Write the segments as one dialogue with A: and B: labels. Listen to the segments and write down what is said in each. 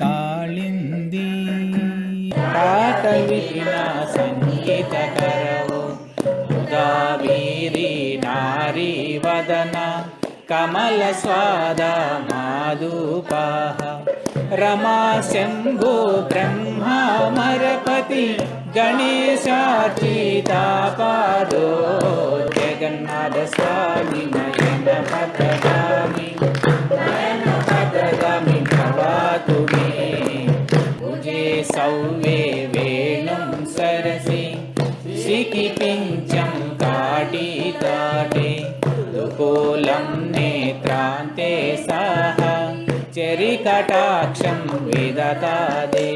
A: ಕಾಳಿಂದಿ ಕಾಕವಿನ ಸಂಗೀತ ಕರವು ಉದಾವೀರಿ ನಾರಿ ವದನ ಕಮಲ ಸ್ವಾದ ಮಾಧುಪಾಹ ರಮಾ ಶಂಭು ಬ್ರಹ್ಮ ಮರಪತಿ గణేశాతీతాపాదో జగన్నాథ స్వామి నయన పదగామి నయన పదగామి భవాతు మే భుజే సౌమ్యే వేణుం సరసి శిఖి పించం కాటి విదతాదే.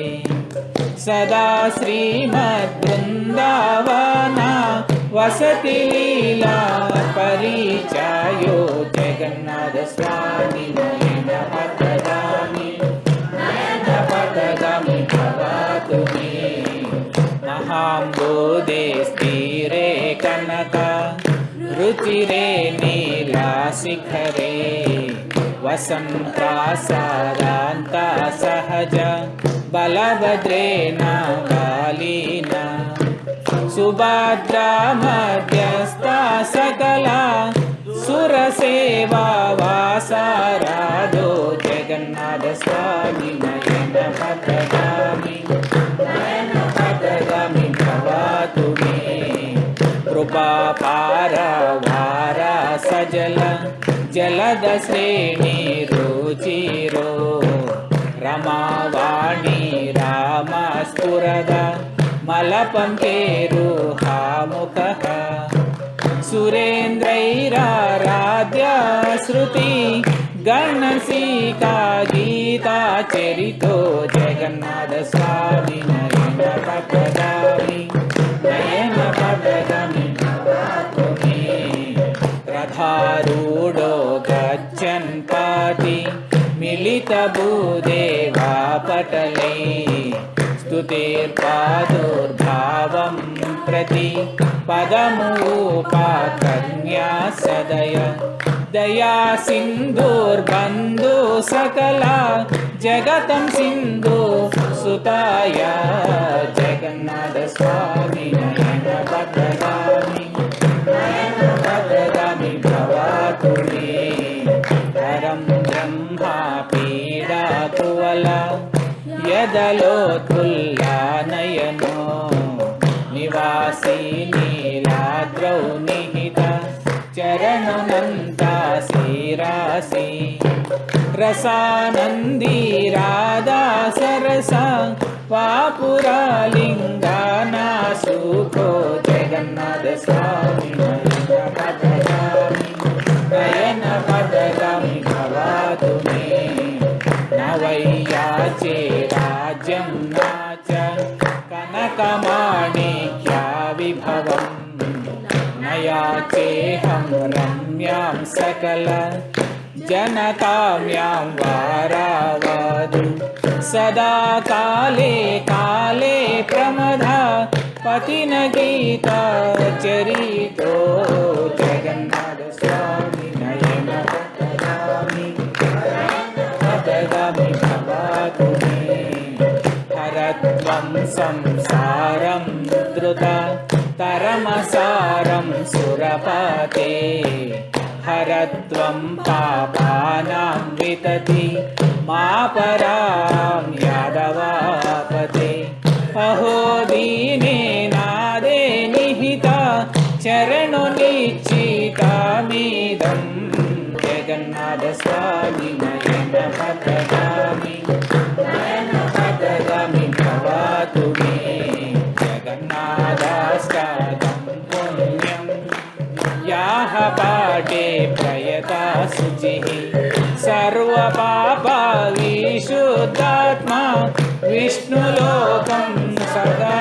A: सदा श्रीमद्वृन्दावना वसति लीला परिचयो जगन्नाथस्वामि नयन पतगामि नयन पतगामि भवातु मे। महाम्बोधे स्थिरे कनक रुचिरे नीलाशिखरे वसन्त्रासादान्ता सहज బలభద్రేణ కాళీన సుభద్రా మధ్యస్థ సకల సురసేవా వాసారాధో జగన్నాథ స్వామి నయన పదగామి నయన పదగామి భవాతు కృపాపార వార సజల జలద శ్రేణి రుచిరో ರಮಾವಾಣಿ ರಾಮ ಸ್ಫುರದ ಮಲಪಂಕೇರು ಹಾಮುಖಃ ಸುರೇಂದ್ರೈರಾರಾಧ್ಯ ಶ್ರುತಿ ಗಣಸೀಕಾ ಗೀತಾ ಚರಿತೋ ಜಗನ್ನಾಥ ಸ್ವಾಮಿ ನಯನ ಪಟದಾಮಿ ನಯನ ಪಟಗಮಿ ರಥಾರೂಢೋ ಗಚ್ಚನ್ ಪಾತಿ మిళిత భూదేవా పటలే. స్తుతిర్పాదుర్భావం ప్రతి పదమూపాకన్యా సదయ. దయా సింధూర్బంధు సకల జగతం సింధు సుతాయ జగన్నాథ స్వామి. జ్వాల ఎదలో తుల్లానయను నివాసీ నీలాద్రౌ నిహిత చరణనంతాసిరాసి రసానందీ రాధా సరస వాపురాలింగానా సుఖో జగన్నాథ స్వామి. रम्यां सकल जनकाम्यां वारावादु सदा काले काले प्रमदा पतिन गीता चरितो जगन्नाथ। तरमसारं सुरपते। हरत्वं पापानां वितति मा परां यादवापते। अहो दीने नादे निहिता चरणो निश्चितामिदं याः पाठे प्रयता शुचिः सर्वपापा विशुद्धात्मा विष्णुलोकं सदा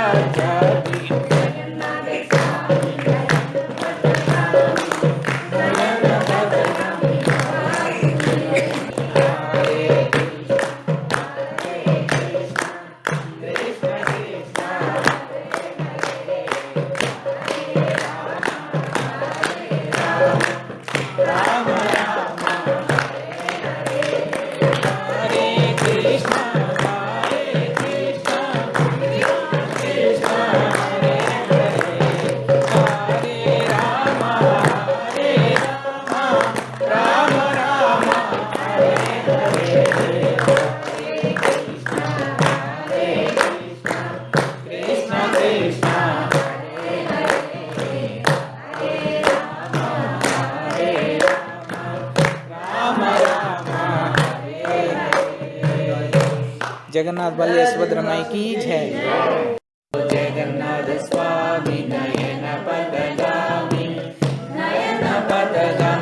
A: जगन्नाथ बल्ले यशोद की जय। जगन्नाथ स्वामी